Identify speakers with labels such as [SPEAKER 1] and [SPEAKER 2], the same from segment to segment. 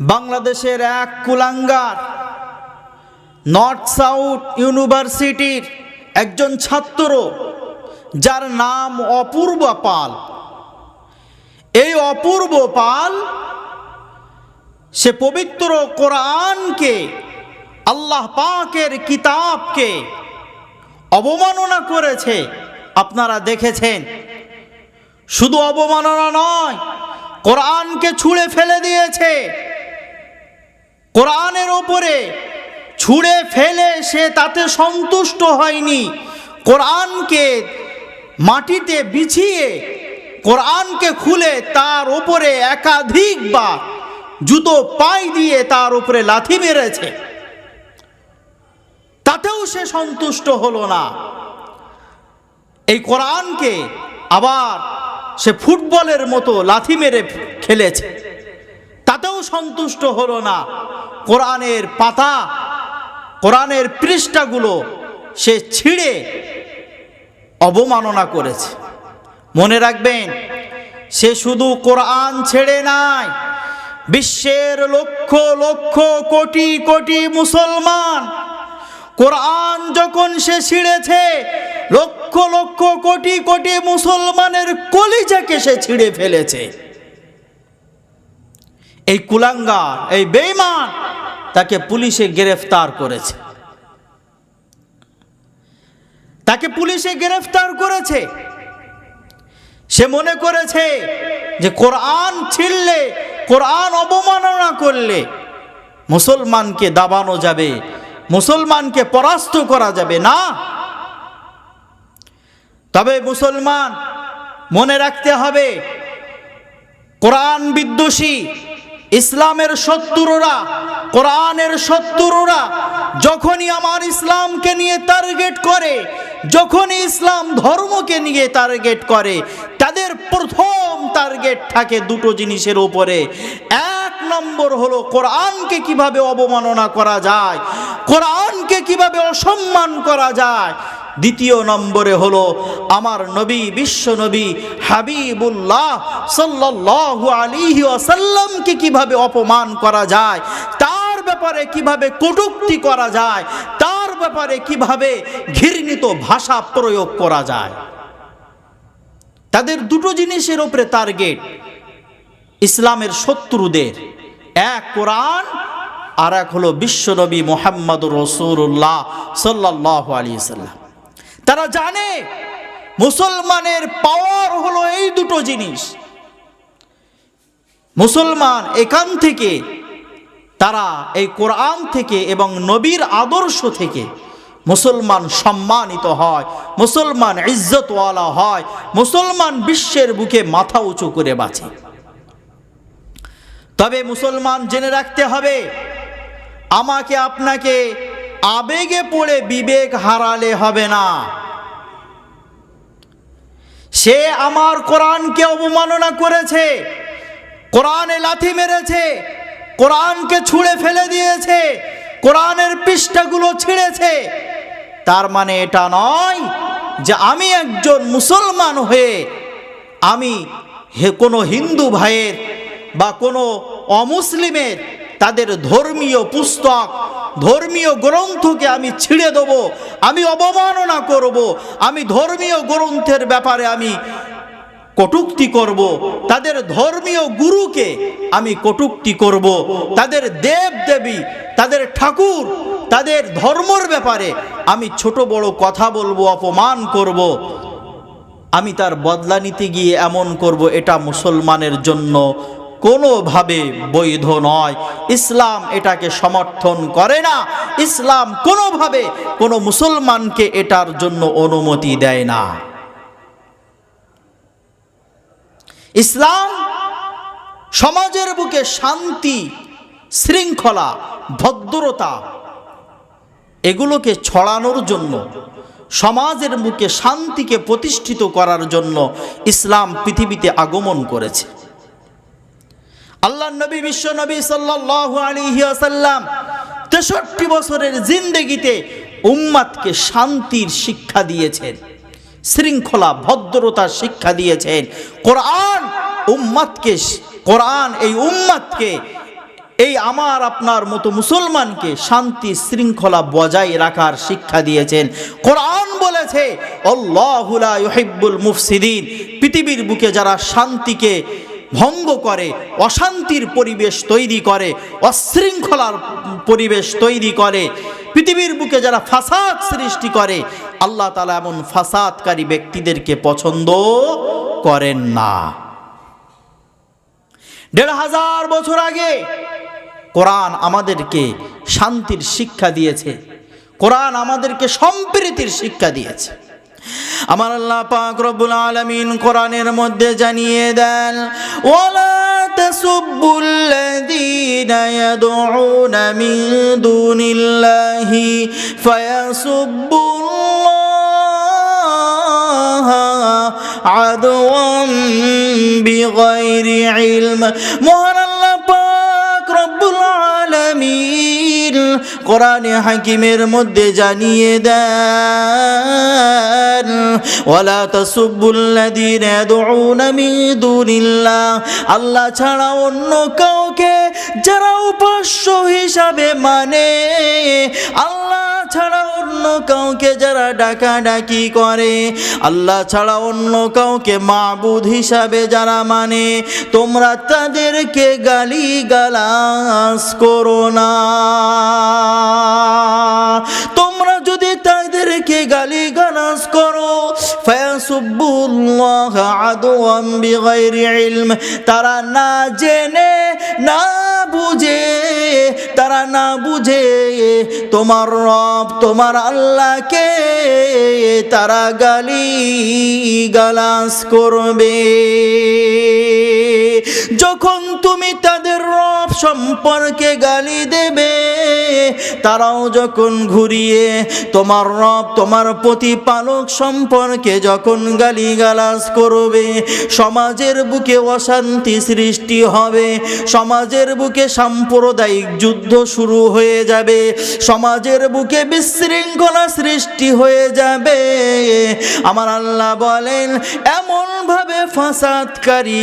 [SPEAKER 1] বাংলাদেশের এক কুলাঙ্গার নর্থ সাউথ ইউনিভার্সিটির একজন ছাত্র, যার নাম অপূর্ব পাল। এই অপূর্ব পাল, সে পবিত্র কোরআনকে, আল্লাহ পাকের কিতাবকে অবমাননা করেছে। আপনারা দেখেছেন? শুধু অবমাননা নয়, কোরআনকে ছুঁড়ে ফেলে দিয়েছে। কোরআনের ওপরে ছুঁড়ে ফেলে সে তাতে সন্তুষ্ট হয়নি। কোরআনকে মাটিতে বিছিয়ে, কোরআনকে খুলে তার ওপরে একাধিক বা জুতো পাই দিয়ে তার উপরে লাথি মেরেছে। তাতেও সে সন্তুষ্ট হলো না। এই কোরআনকে আবার সে ফুটবলের মতো লাথি মেরে খেলেছে। তাতেও সন্তুষ্ট হলো না। কোরআনের পাতা, কোরআনের পৃষ্ঠাগুলো সে ছিঁড়ে অবমাননা করেছে। মনে রাখবেন, সে শুধু কোরআন ছেড়ে নাই, বিশ্বের লক্ষ লক্ষ কোটি কোটি মুসলমান কোরআন যখন সে ছিঁড়েছে, লক্ষ লক্ষ কোটি কোটি মুসলমানের কলিজাকে সে ছিঁড়ে ফেলেছে। এই কুলাঙ্গার, এই বেইমান তাকে পুলিশে গ্রেফতার করেছে। তাকে পুলিশে গ্রেফতার করেছে। সে মনে করেছে যে কোরআন ছিঁড়লে কোরআন অবমাননা করলে মুসলমানকে দাবানো যাবে, মুসলমানকে পরাস্ত করা যাবে, না? তবে মুসলমান মনে রাখতে হবে, কোরআন বিদ্বেষী ইসলামের শত্রুরা কোরআনের শত্রুরা যখনই আমার ইসলামকে নিয়ে টার্গেট করে যখনই ইসলাম ধর্মকে নিয়ে টার্গেট করে, তাদের প্রথম টার্গেট থাকে দুটো জিনিসের উপরে। এক নম্বর হলো কোরআনকে কীভাবে অবমাননা করা যায়, কোরআনকে কীভাবে অসম্মান করা যায়। দ্বিতীয় নম্বরে হলো আমার নবী, বিশ্ব নবী হাবিবুল্লাহ সাল্লাল্লাহু আলাইহি ওয়াসাল্লামকে কীভাবে অপমান করা যায়, তার ব্যাপারে কীভাবে কটূক্তি করা যায়, তার ব্যাপারে কীভাবে ঘৃণিত ভাষা প্রয়োগ করা যায়? তাদের দুটো জিনিসের উপরে টার্গেট, ইসলামের শত্রুদের। এক কোরআন, আর এক হলো বিশ্বনবী মোহাম্মদ রসুল্লাহ সাল্লাহ আলী সাল্লাম তারা জানে মুসলমানের পাওয়ার হলো এই দুটো জিনিস। মুসলমান এখান থেকে তারা এই কোরআন থেকে এবং নবীর আদর্শ থেকে মুসলমান সম্মানিত হয়, মুসলমান ইজ্জতওয়ালা হয়, মুসলমান বিশ্বের বুকে মাথা উঁচু করে বাঁচে। তবে মুসলমান জেনে রাখতে হবে, আমাকে আপনাকে আবেগে পড়ে বিবেক হারালে হবে না। সে আমার কোরআনকে অবমাননা করেছে, কোরআনে লাথি মেরেছে কোরআনকে ছুঁড়ে ফেলে দিয়েছে, কোরআনের পৃষ্ঠাগুলো ছিঁড়েছে। তার মানে এটা নয় যে আমি একজন মুসলমান হয়ে আমি হে কোনো হিন্দু ভাইয়ের বা কোনো অমুসলিমের তাদের ধর্মীয় পুস্তক, ধর্মীয় গ্রন্থকে আমি ছিঁড়ে দেবো, আমি অবমাননা করব, আমি ধর্মীয় গ্রন্থের ব্যাপারে আমি কটুক্তি করব, তাদের ধর্মীয় গুরুকে আমি কটুক্তি করব, তাদের দেব দেবী তাদের ঠাকুর, তাদের ধর্মর ব্যাপারে আমি ছোট বড় কথা বলব, অপমান করব। আমি তার বদলা নিতে গিয়ে এমন করব, এটা মুসলমানের জন্য কোনোভাবে বৈধ নয়। ইসলাম এটাকে সমর্থন করে না। ইসলাম কোনোভাবে কোনো মুসলমানকে এটার জন্য অনুমতি দেয় না। ইসলাম সমাজের বুকে শান্তি, শৃঙ্খলা, ভদ্রতা, এগুলোকে ছড়ানোর জন্য, সমাজের মুখে শান্তিকে প্রতিষ্ঠিত করার জন্য ইসলাম পৃথিবীতে আগমন করেছে। আল্লাহ নবী বিশ্ব নবী সাল্লাহ আলিহাসাল্লাম তেষট্টি বছরের জিন্দেগিতে উম্মাদকে শান্তির শিক্ষা দিয়েছেন। শৃঙ্খলা ভদ্রতার শিক্ষা দিয়েছেন। কোরআন উম্মাদকে কোরআন এই উম্মাদকে, এই আমার, আপনার মতো মুসলমানকে শান্তি, শৃঙ্খলা বজায় রাখার শিক্ষা দিয়েছেন। কোরআন বলেছে অল্লাহুলা মুফসিদিন। পৃথিবীর বুকে যারা শান্তিকে ভঙ্গ করে, অশান্তির পরিবেশ তৈরি করে, অশৃঙ্খলার পরিবেশ তৈরি করে পৃথিবীর বুকে যারা ফাসাদ সৃষ্টি করে, আল্লাহ তালা এমন ফাসাদকারী ব্যক্তিদেরকে পছন্দ করেন না। দেড় হাজার বছর আগে কোরআন আমাদেরকে শান্তির শিক্ষা দিয়েছে। কোরআন আমাদেরকে সম্প্রীতির শিক্ষা দিয়েছে। আমার আল্লাহ পাক রব্বুল আলামিন কোরআনের মধ্যে জানিয়ে দেন ওয়ালা তাসুব্বুল লাযীনা ইয়াদউনা মিন দুনিল্লাহি ফায়াসুব্বুল্লাহা আদওয়াম বিগাইরি ইলম মহান আল্লাহ পাক রব্বুল আলামিন। কোরআনে হাকিমের মধ্যে জানিয়ে দেন, ওয়ালা তাসুব্বুল্লাযীনা ইয়াদউনা মিন দুনিল্লাহ। আল্লাহ ছাড়া অন্য কাউকে যারা উপাস্য হিসাবে মানে আল্লাহ ছাড়া অন্য কাউকে যারা ডাকা ডাকি করে, আল্লাহ ছাড়া অন্য কাউকে মাবুদ হিসাবে যারা মানে তোমরা তাদেরকে গালি গালাস করো না। তোমরা যদি তাদেরকে গালি গালাস করো ফায়াসুব্বুল্লাহ আদওয়াম বিগাইরি ইলম, তারা না জেনে, না বুঝে, তারা না বুঝে তোমার রব, তোমার আল্লাহকে তারা গালি গালাস করবে। যখন তুমি তাদের রব সম্পর্কে গালি দেবে, তারাও যখন ঘুরিয়ে তোমার রব, তোমার প্রতিপালক সম্পর্কে যখন গালি গালাস করবে, সমাজের বুকে অশান্তি সৃষ্টি হবে, সমাজের বুকে সাম্প্রদায়িক যুদ্ধ শুরু হয়ে যাবে, সমাজের বুকে বিশৃঙ্খলা সৃষ্টি হয়ে যাবে। আমার আল্লাহ বলেন, এমনভাবে ফাসাদকারী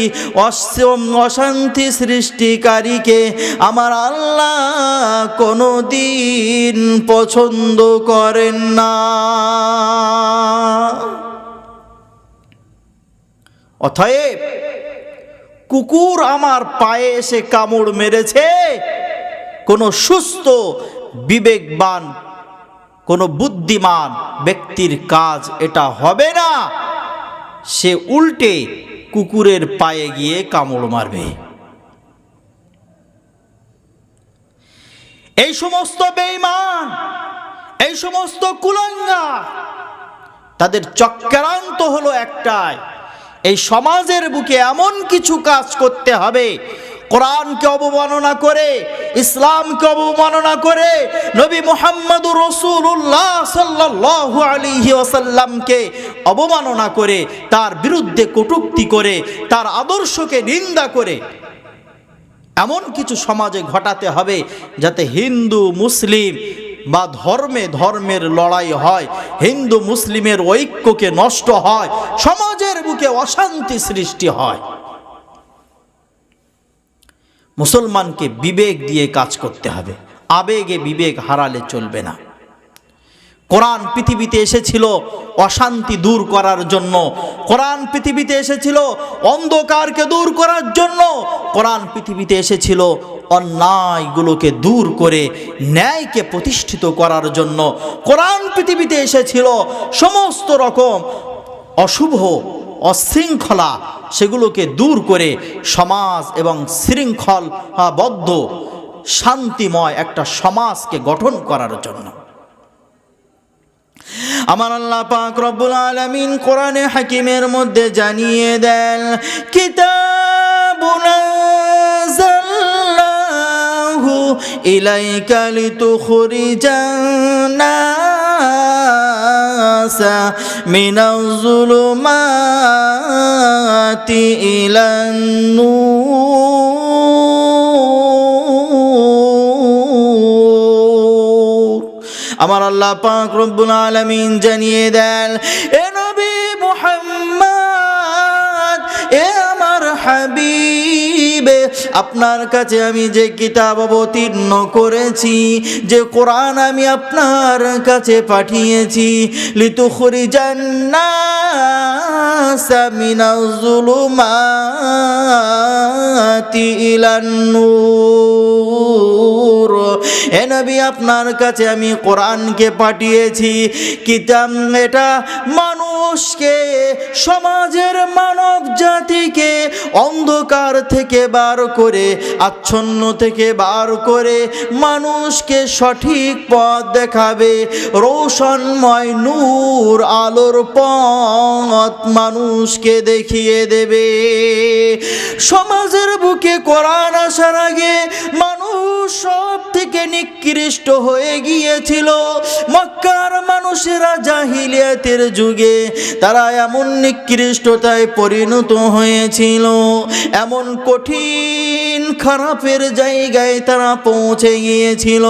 [SPEAKER 1] অশান্তি সৃষ্টিকারীকে আমার আল্লাহ কোনো দিন পছন্দ করেন না। অতএব কুকুর আমার পায়ে এসে কামড় মেরেছে। কোনো সুস্থ, বিবেকবান, কোনো বুদ্ধিমান ব্যক্তির কাজ এটা হবে না। সে উল্টে কুকুরের পায়ে গিয়ে কামড় মারবে। এই সমস্ত বেঈমান এই সমস্ত কুলাঙ্গা তাদের চক্রান্ত হলো একটাই। এই সমাজের বুকে এমন কিছু কাজ করতে হবে, কোরআনকে অবমাননা করে, ইসলামকে অবমাননা করে, নবী মোহাম্মদুর রসুল্লাহ সাল্লাল্লাহু আলাইহি ওসাল্লামকে অবমাননা করে, তার বিরুদ্ধে কটূক্তি করে, তার আদর্শকে নিন্দা করে। এমন কিছু সমাজে ঘটাতে হবে যাতে হিন্দু, মুসলিম বা ধর্মে ধর্মের লড়াই হয়, হিন্দু মুসলিমের ঐক্যকে নষ্ট হয়, সমাজের বুকে অশান্তি সৃষ্টি হয়। মুসলমানকে বিবেক দিয়ে কাজ করতে হবে। আবেগে বিবেক হারালে চলবে না। কোরআন পৃথিবীতে এসেছিল অশান্তি দূর করার জন্য। কোরআন পৃথিবীতে এসেছিল অন্ধকারকে দূর করার জন্য। কোরআন পৃথিবীতে এসেছিল অন্যায়গুলোকে দূর করে ন্যায়কে প্রতিষ্ঠিত করার জন্য। কোরআন পৃথিবীতে এসেছিল সমস্ত রকম অশুভ, অশৃঙ্খলা সেগুলোকে দূর করে সমাজ এবং শৃঙ্খলাবদ্ধ, শান্তিময় একটা সমাজকে গঠন করার জন্য। আমার আল্লাহ পাক রব্বুল আলামিন কোরআনে হাকিমের মধ্যে জানিয়ে দেন কিতাবুন আনজালনাহু ইলাইকা লিতুখরিজান নাসা মিনাজ যুলুমাতি ইলান আমার আল্লাহ পাক রব্বুল আলামিন জানিয়ে দেন, এ নবী মুহাম্মদ, এ আমার হাবিব, আপনার কাছে আমি যে কিতাব অবতীর্ণ করেছি, যে কোরআন আমি আপনার কাছে পাঠিয়েছি লিতুখরি জান্নাতি ইলান্নূর এ নবী, আপনার কাছে আমি কোরআনকে পাঠিয়েছি। কিতাব এটা মানুষকে, সমাজের মানব জাতিকে অন্ধকার থেকে বার করে, আচ্ছন্ন থেকে বার করে মানুষকে সঠিক পথ দেখাবে। রৌশনময় নূর, আলোর পথ মানুষকে দেখিয়ে দেবে। সমাজের বুকে কোরআন আসার আগে মানুষ সব থেকে নিকৃষ্ট হয়ে গিয়েছিল। মক্কার মানুষেরা জাহিলিয়াতের যুগে তারা এমন নিকৃষ্টতায় পরিণত হয়েছিল। এমন কঠিন, খারাপের জায়গায় তারা পৌঁছে গিয়েছিল।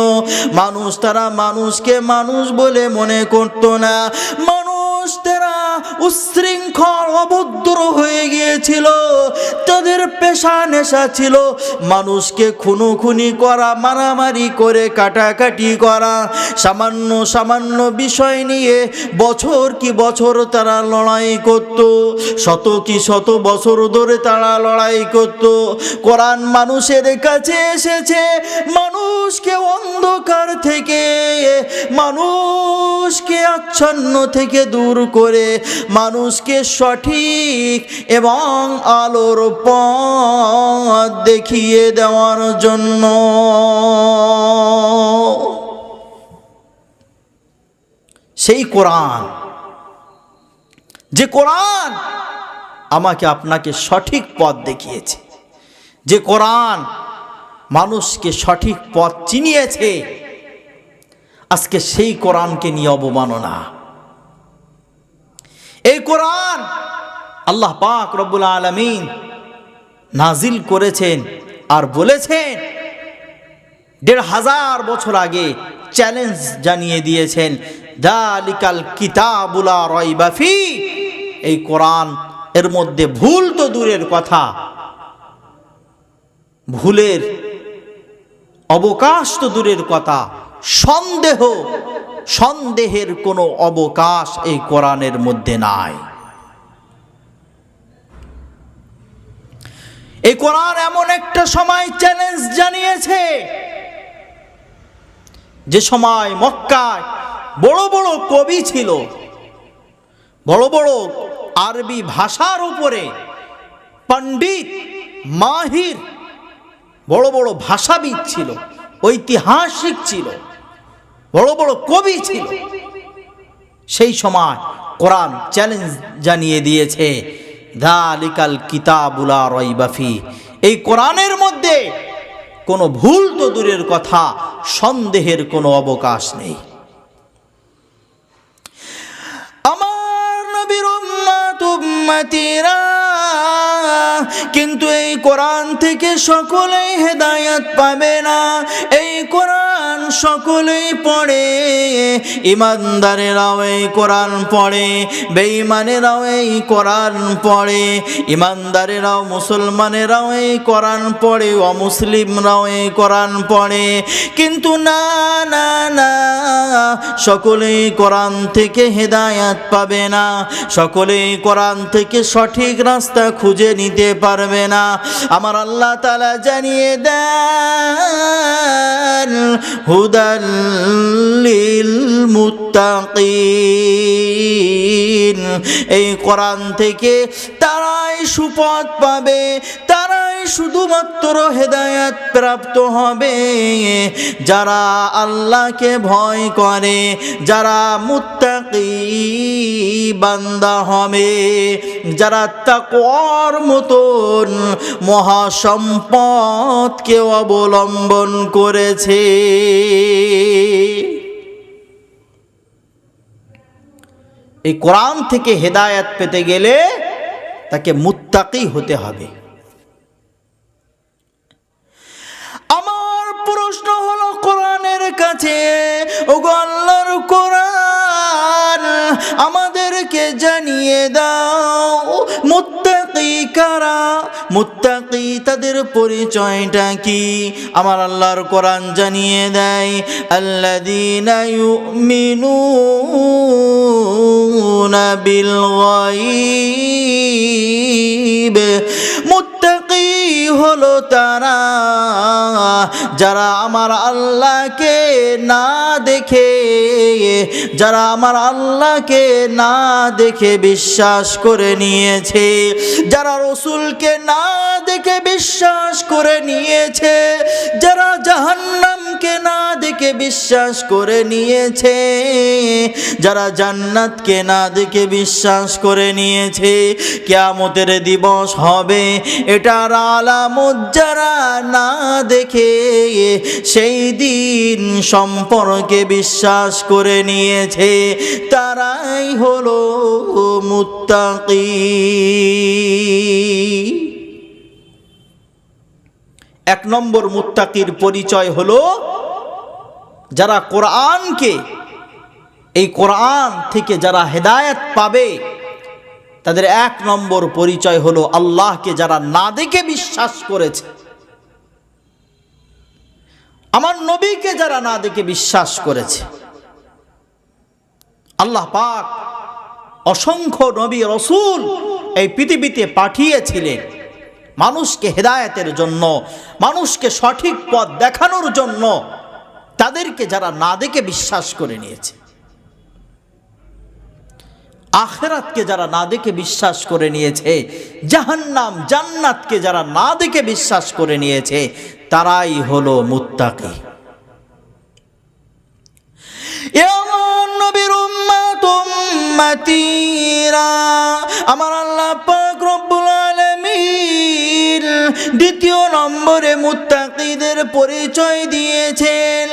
[SPEAKER 1] মানুষ তারা মানুষকে মানুষ বলে মনে করত না। মানুষ তারা উশৃঙ্খল অভদ্র হয়ে গিয়েছিল। তাদের পেশা নেশা ছিল। মানুষকে খুনোখুনি করা, মারামারি করে, কাটাকাটি করা, সামান্য সামান্য বিষয় নিয়ে বছর কি বছর তারা লড়াই করত। শত কি শত বছর ধরে তারা লড়াই করত। কোরআন মানুষের কাছে এসেছে, মানুষকে অন্ধকার থেকে, মানুষকে আচ্ছন্ন থেকে দূর করে মানুষকে সঠিক এবং আলোর পথ দেখিয়ে দেওয়ার জন্য। সেই কোরআন, যে কোরআন আমাকে আপনাকে সঠিক পথ দেখিয়েছে, যে কোরআন মানুষকে সঠিক পথ চিনিয়েছে, আজকে সেই কোরআনকে নিয়ে অবমাননা। এই কোরআন আল্লাহ পাক রব্বুল আলমিন নাজিল করেছেন আর বলেছেন, দেড় হাজার বছর আগে চ্যালেঞ্জ জানিয়ে দিয়েছেন, দালিকাল কিতাবুলা রয়বাফি এই কোরআন এর মধ্যে ভুল তো দূরের কথা। ভুলের অবকাশ তো দূরের কথা। সন্দেহ, সন্দেহের কোনো অবকাশ এই কোরআনের মধ্যে নাই। এই কোরআন এমন একটা সময় চ্যালেঞ্জ জানিয়েছে, যে সময় মক্কায় বড় বড় কবি ছিল, বড় বড় আরবি ভাষার উপরে পণ্ডিত মাহির বড় বড় ভাষাবিদ ছিল, ঐতিহাসিক ছিল। বড় বড় কবি ছিল। সেই সময় কোরআন চ্যালেঞ্জ জানিয়ে দিয়েছে, দালিকাল কিতাবুলা রইবাফি এই কোরআনের মধ্যে কোনো ভুল তো দূরের কথা, সন্দেহের কোনো অবকাশ নেই। আমার নবীর কিন্তু এই কোরআন থেকে সকলেই হেদায়াত পাবে না। এই কোরআন সকলেই পড়ে, ইমানদারেরাও এই কোরআন পড়ে, বেঈমানেরাও এই কোরআন পড়ে, ইমানদারেরাও মুসলমানেরাও এই কোরআন পড়ে, অমুসলিমরাও এই কোরআন পড়ে। কিন্তু না না না, সকলেই কোরআন থেকে হেদায়াত পাবে না, সকলেই কোরআন থেকে সঠিক রাস্তা খুঁজে নিতে পারবে না। আমার আল্লাহ তালা জানিয়ে দেন হুদাল্লিল للمتقين এই কোরআন থেকে তারাই সুপথ পাবে, তারাই শুধুমাত্র হেদায়াত প্রাপ্ত হবে। যারা আল্লাহকে ভয় করে, যারা মুত্তাকি বান্দা হবে, যারা তাকওয়ার মতন মহাসম্পদকে অবলম্বন করেছে। এই কোরআন থেকে হেদায়াত পেতে গেলে তাকে মুত্তাকি হতে হবে। আমার প্রশ্ন হলো কোরআনের কাছে ও জানিয়ে দাও, মুত্তাকি কারা? মুত্তাকি তাদের পরিচয়টা কি? আমার আল্লাহর কোরআন জানিয়ে দেয় আল্লাদিনা ইউমিনুনা বিল গায়ব। মুত্তাকি হলো তারা। যারা আমার আল্লাহকে না দেখে, যারা আমার আল্লাহকে না দেখে বিশ্বাস করে নিয়েছে, যারা রসুলকে না দেখে বিশ্বাস করে নিয়েছে, যারা জাহান্নামকে না দেখে বিশ্বাস করে নিয়েছে, যারা জান্নাতকে না দেখে বিশ্বাস করে নিয়েছে, কেয়ামতের দিবস হবে, এটার আলামত যারা না দেখে সেই দিন সম্পর্কে বিশ্বাস করে নিয়েছে, তারাই হলো মুত্তাকি এক নম্বর মুত্তাকির পরিচয় হলো যারা কোরআনকে, এই কোরআন থেকে যারা হেদায়েত পাবে, তাদের এক নম্বর পরিচয় হলো আল্লাহকে যারা না দেখে বিশ্বাস করেছে। আমার নবীকে যারা না দেখে বিশ্বাস করেছে। আল্লাহ পাক অসংখ্য নবী রসুল এই পৃথিবীতে পাঠিয়েছিলেন মানুষকে হেদায়েতের জন্য, মানুষকে সঠিক পথ দেখানোর জন্য। তাদেরকে যারা না দেখে বিশ্বাস করে নিয়েছে। আখেরাতকে যারা না দেখে বিশ্বাস করে নিয়েছে, জাহান্নাম, জান্নাতকে যারা না দেখে বিশ্বাস করে নিয়েছে, তারাই হলো মুত্তাকি। আমার আল্লাহ পাক আলামিন দ্বিতীয় নম্বরে মুত্তাকিদের পরিচয় দিয়েছেন।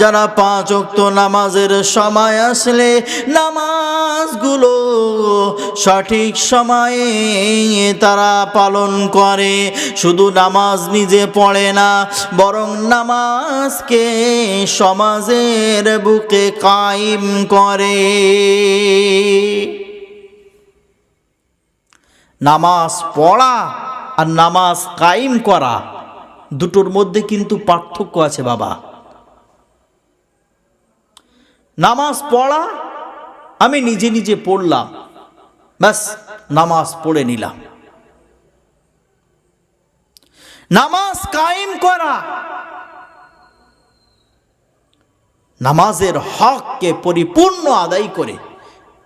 [SPEAKER 1] যারা পাঁচ ওয়াক্ত নামাজের সময় আসলে নামাজগুলো সঠিক সময়ে তারা পালন করে। শুধু নামাজ নিজে পড়ে না, বরং নামাজকে সমাজের বুকে কায়েম করে। নামাজ পড়া আর নামাজ কায়েম করা, দুটোর মধ্যে কিন্তু পার্থক্য আছে বাবা। নামাজ পড়া আমি নিজে নিজে পড়লাম, ব্যাস নামাজ পড়ে নিলাম। নামাজ কায়েম করা, নামাজের হককে পরিপূর্ণ আদায় করে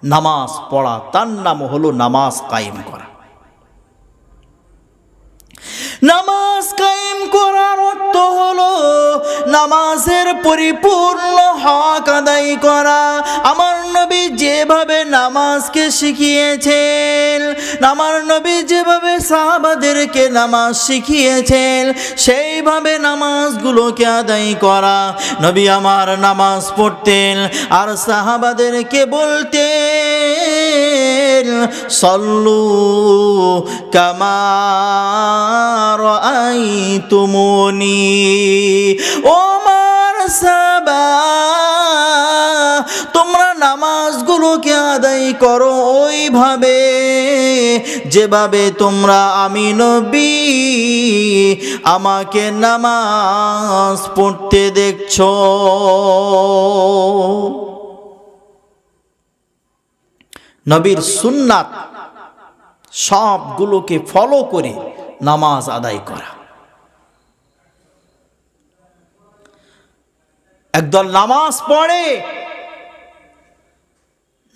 [SPEAKER 1] নামাজ পড়া, তার নাম হলো নামাজ কায়েম করা। নামাজ কায়েম করার অর্থ হলো নামাজের পরিপূর্ণ হক আদায় করা। আমার নবী যেভাবে নামাজকে শিখিয়েছেন। আমার নবী যেভাবে সাহাবাদেরকে নামাজ শিখিয়েছেন, সেইভাবে নামাজগুলোকে আদায় করা। নবী আমার নামাজ পড়তেন আর সাহাবাদেরকে বলতেন, সল্লু কামার আই তুমনি ওমার সাবা তোমরা নামাজগুলোকে আদায় করো ওইভাবে। যেভাবে তোমরা আমি নবী আমাকে নামাজ পড়তে দেখছ। নবীর সুন্নাত সবগুলোকে ফলো করে নামাজ আদায় করা। একদল নামাজ পড়ে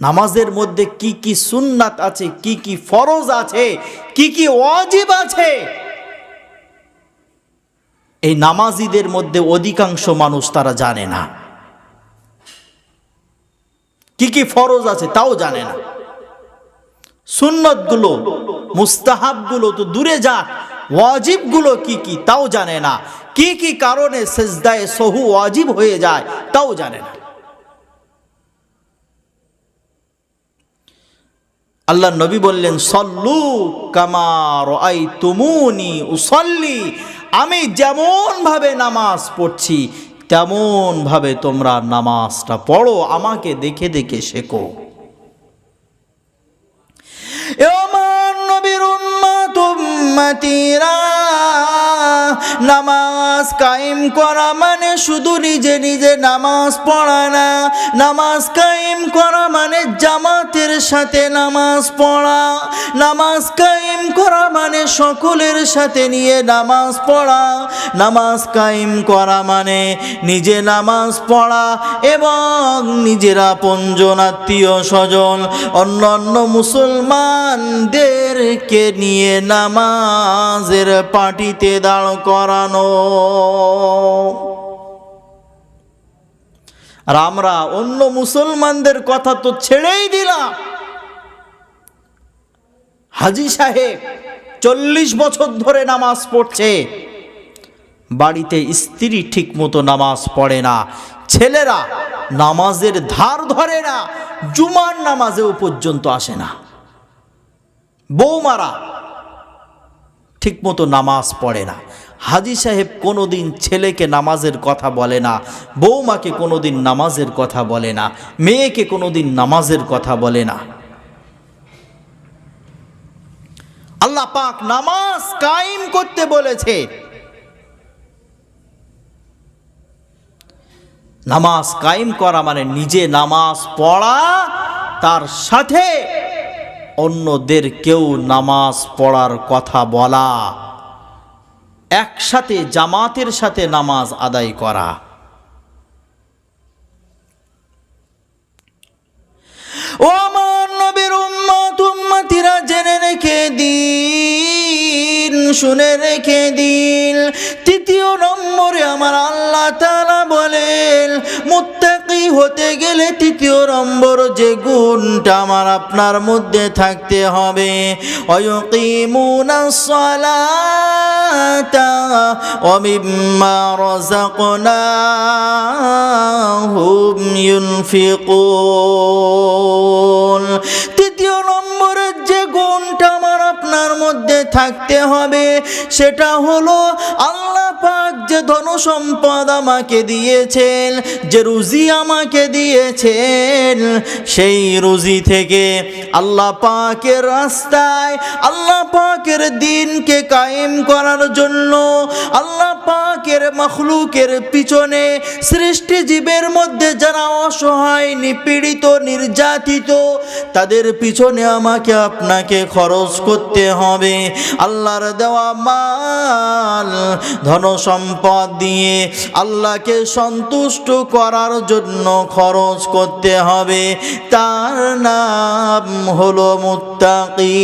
[SPEAKER 1] নামাজের মধ্যে কি কি সুন্নাত আছে, কি কি ফরজ আছে, কি কি ওয়াজিব আছে? এই নামাজিদের মধ্যে অধিকাংশ মানুষ তারা জানে না। কি কি ফরজ আছে তাও জানে না। সুন্নতগুলো মুস্তাহাবগুলো তো দূরে যাক, ওয়াজিবগুলো কি কি তাও জানে না। কি কি কারণে সেজদায় সহু ওয়াজিব হয়ে যায় তাও জানে না। আল্লাহ নবী বললেন, সল্লু কামার আই তুমুনি উসল্লি। আমি যেমনভাবে নামাজ পড়ছি, তেমনভাবে তোমরা নামাজটা পড়ো, আমাকে দেখে দেখে শেখো। আমার নবীর উম্মা তুম্মাতিরা নামাজ কায়েম করা মানে শুধু নিজে নিজে নামাজ পড়া না। নামাজ কায়েম করা মানে জামাতের সাথে নামাজ পড়া। নামাজ কায়েম করা মানে সকলের সাথে নিয়ে নামাজ পড়া। নামাজ কায়েম করা মানে নিজে নামাজ পড়া এবং নিজের আপনজন আত্মীয় স্বজন অন্যান্য মুসলমানদেরকে নিয়ে নামাজের পার্টিতে দাঁড় করানো। আর আমরা অন্য মুসলমানদের কথা তো ছেড়েই দিলাম। হাজি সাহেব, চল্লিশ বছর ধরে নামাজ পড়ছে। বাড়িতে স্ত্রী ঠিক মতো নামাজ পড়ে না। ছেলেরা নামাজের ধার ধরে না, জুমার নামাজেও পর্যন্ত আসে না। বৌমারা ঠিক মতো নামাজ পড়ে না। হাজি সাহেব কোনোদিন ছেলেকে নামাজের কথা বলে না, বৌমাকে কোনোদিন নামাজের কথা বলে না, মেয়েকে কোনোদিন নামাজের কথা বলে না। আল্লাহ পাক নামাজ কায়েম করতে বলেছে। নামাজ কায়েম করা মানে নিজে নামাজ পড়া, তার সাথে অন্যদের কেউ নামাজ পড়ার কথা বলা, একসাথে জামাতের সাথে নামাজ আদায় করা। ও আমার নবীর উম্মত উম্মতিরা জেনে রেখে দিন শুনে রেখে দিন। তৃতীয় নম্বরে আমার আল্লাহ তাআলা বলেন মুত্তাকি হতে গেলে তৃতীয় নম্বর যে গুণটা আমার আপনার মধ্যে থাকতে হবে। তৃতীয় নম্বরের যে গুণটা আপনার মধ্যে থাকতে হবে। সেটা হলো আল্লাহ পাক যে ধন সম্পদ আমাকে দিয়েছেন, যে রুজি আমাকে দিয়েছেন, সেই রুজি থেকে আল্লাহ পাকের রাস্তায়, আল্লাহ পাকের দিনকে কায়েম করার জন্য, আল্লাহ পাকের মখলুকের পিছনে সৃষ্টি জীবের মধ্যে যারা অসহায়, নিপীড়িত, নির্যাতিত, তাদের পিছনে আমাকে আপনাকে খরচ করতে হবে। আল্লাহর দেওয়া মাল, ধন সম্পদ দিয়ে আল্লাহকে সন্তুষ্ট করার জন্য খরচ করতে হবে। তার নাম হলো মুত্তাকি।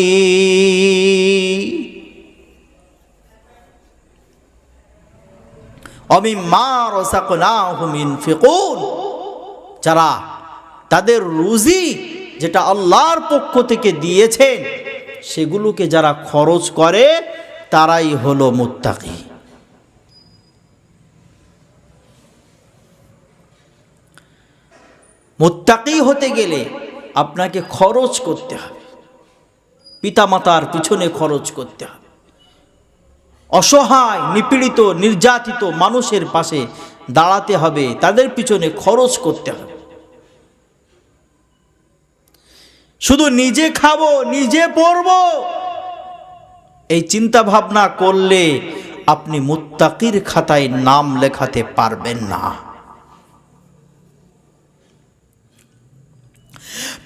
[SPEAKER 1] যারা তাদের রুজি যেটা আল্লাহর পক্ষ থেকে দিয়েছেন সেগুলোকে যারা খরচ করে, তারাই হলো মুত্তাকি। মুত্তাকি হতে গেলে আপনাকে খরচ করতে হবে। পিতামাতার পিছনে খরচ করতে হবে। অসহায়, নিপীড়িত, নির্যাতিত মানুষের পাশে দাঁড়াতে হবে, তাদের পিছনে খরচ করতে হবে। শুধু নিজে খাব, নিজে পড়ব। এই চিন্তা ভাবনা করলে আপনি মুত্তাকির খাতায় নাম লেখাতে পারবেন না।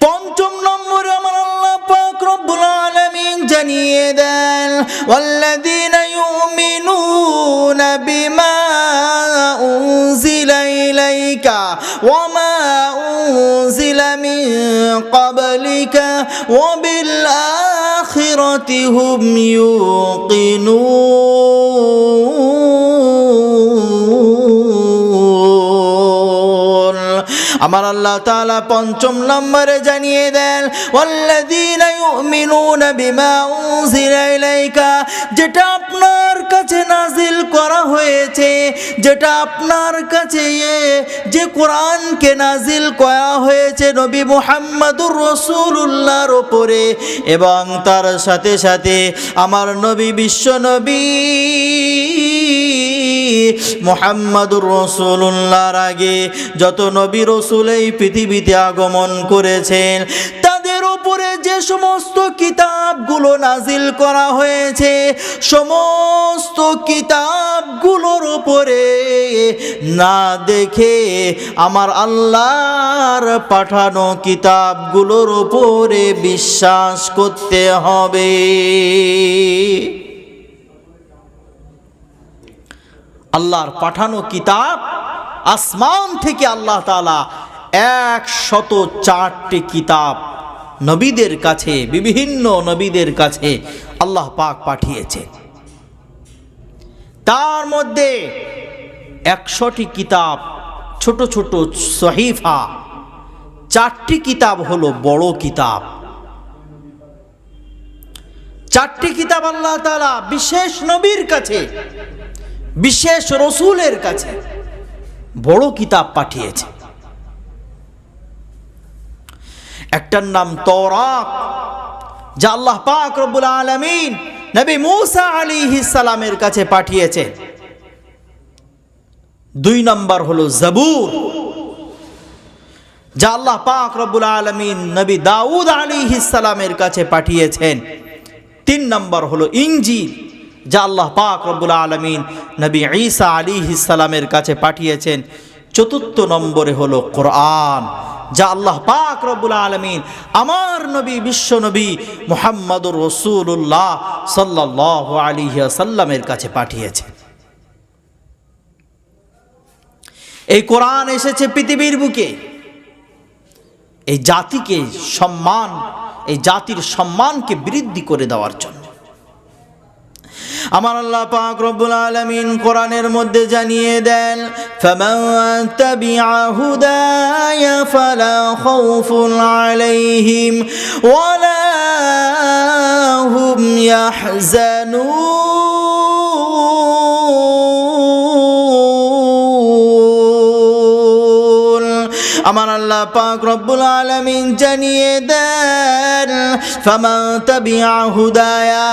[SPEAKER 1] পঞ্চম নম্বরে আমার আল্লাহ পাক রব্বুল আলামিন জানিয়ে দেন, ওয়াল্লাযীনা ইউমিনুনা বিমা উনজিলা ইলাইকা ওয়া মা উনজিলা মিন ক্বাবলিকা ওয়া বিল আখিরাতি আমার আল্লাহ তাআলা পঞ্চম নম্বরে জানিয়ে দেন, ওয়াল্লাযীনা ইউমিনুনা বিমা উনজিলা যেটা আপনার কাছে নাজিল করা হয়েছে, যেটা আপনার কাছে যে কোরআনকে নাজিল করা হয়েছে নবী মুহাম্মাদুর রাসূলুল্লাহর ওপরে এবং তার সাথে সাথে আমার নবী বিশ্ব নবী। মোহাম্মদুর রসুল্লাহর আগে যত নবী রসুল এই পৃথিবীতে আগমন করেছেন, তাদের উপরে যে সমস্ত কিতাবগুলো নাজিল করা হয়েছে, সমস্ত কিতাবগুলোর উপরে না দেখে আমার আল্লাহর পাঠানো কিতাবগুলোর উপরে বিশ্বাস করতে হবে। আল্লাহর পাঠানো কিতাব আসমান থেকে আল্লাহ তালা এক শত চারটি কিতাব নবীদের কাছে, বিভিন্ন নবীদের কাছে আল্লাহ পাক পাঠিয়েছে। তার মধ্যে একশোটি কিতাব ছোট ছোট সহিফা, চারটি কিতাব হলো বড় কিতাব। চারটি কিতাব আল্লাহ তালা বিশেষ নবীর কাছে বিশেষ রসুলের কাছে বড় কিতাব পাঠিয়েছে। একটার নাম তওরাত, যা আল্লাহ পাক রব্বুল আলামিন নবী মুসা আলাইহিস সালামের কাছে পাঠিয়েছে। দুই নম্বর হলো জবুর, যা আল্লাহ পাক রব্বুল আলামিন নবী দাউদ আলাইহিস সালামের কাছে পাঠিয়েছেন। তিন নম্বর হলো ইঞ্জিল যা আল্লাহ পাক রব্বুল আলমিন নবী ঈসা আলী সালামের কাছে পাঠিয়েছেন। চতুর্থ নম্বরে হলো কোরআন, যা আল্লাহ পাক রব্বুল আলমিন আমার নবী, বিশ্ব নবী মোহাম্মদুর রসুল্লাহ সাল্লাহ আলী সাল্লামের কাছে পাঠিয়েছে এই কোরআন এসেছে পৃথিবীর বুকে। এই জাতিকে সম্মান, এই জাতির সম্মানকে বৃদ্ধি করে দেওয়ার জন্য। আমার আল্লাহ পাক রব্বুল আলামিন কোরআনের মধ্যে জানিয়ে দেন, ফামান তাবিআ হুদায়া ফালা খাউফুন আলাইহিম ওয়ালা হুম ইয়াহজানুন। আমার আল্লাহ পাক রব্বুল আলামিন জানিয়ে দেন, ফামান তাবিআ হুদায়া,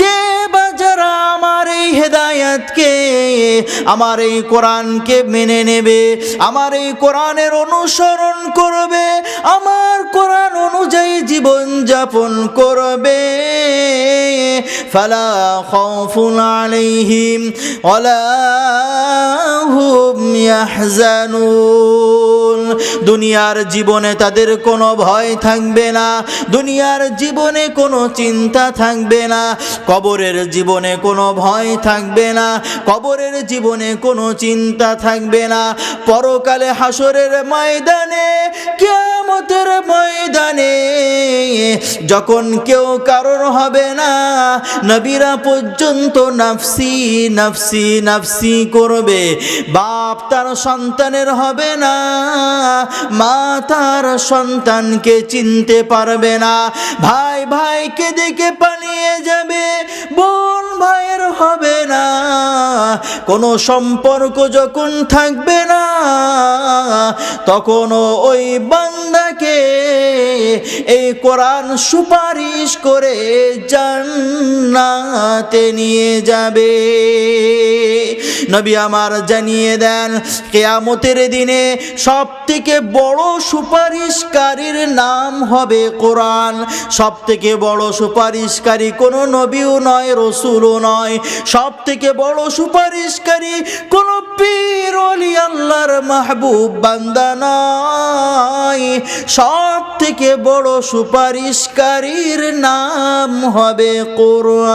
[SPEAKER 1] যে বাজারা আমার এই হেদায়াতকে, আমার এই কোরআনকে মেনে নেবে, আমার এই কোরআনের অনুসরণ করবে, আমার কোরআন অনুযায়ী জীবন যাপন করবে। ফালা খাউফুন আলাইহিম ওয়ালা ইয়াহজানুন। দুনিয়ার জীবনে তাদের কোনো ভয় থাকবে না, দুনিয়ার জীবনে কোনো চিন্তা থাকবে না, কবরের জীবনে কোনো ভয় থাকবে না, কবরের জীবনে কোনো চিন্তা থাকবে না। পরকালে হাসরের ময়দানে কেমতের ময়দানে যখন কেউ কারণ হবে না, নবীরা পর্যন্ত নাফসি নাফসি নাফসি করবে। বাপ তার সন্তানের হবে না, মা তার সন্তানকে চিনতে পারবে না। ভাই ভাইকে দেখে পালিয়ে যাবে, বোন ভাইয়ের হবে না। কোনো সম্পর্ক যখন থাকবে না, তখনও ওই বান্দাকে এই কোরআন সুপারিশ করে জান্নাতে নিয়ে যাবে। নবী আমার জানিয়ে দেন, কেয়ামতের দিনে সব থেকে বড় সুপারিশকারীর নাম হবে কোরআন। সব থেকে বড় সুপারিশকারী কোনো নবীও নয়, রসুলও নয়। সব থেকে বড় সুপারিশকারী কোন পীর অলি আল্লাহর মাহবুব বান্দা নয়। সব থেকে বড় সুপারিশকারীর নাম হবে কোরআন।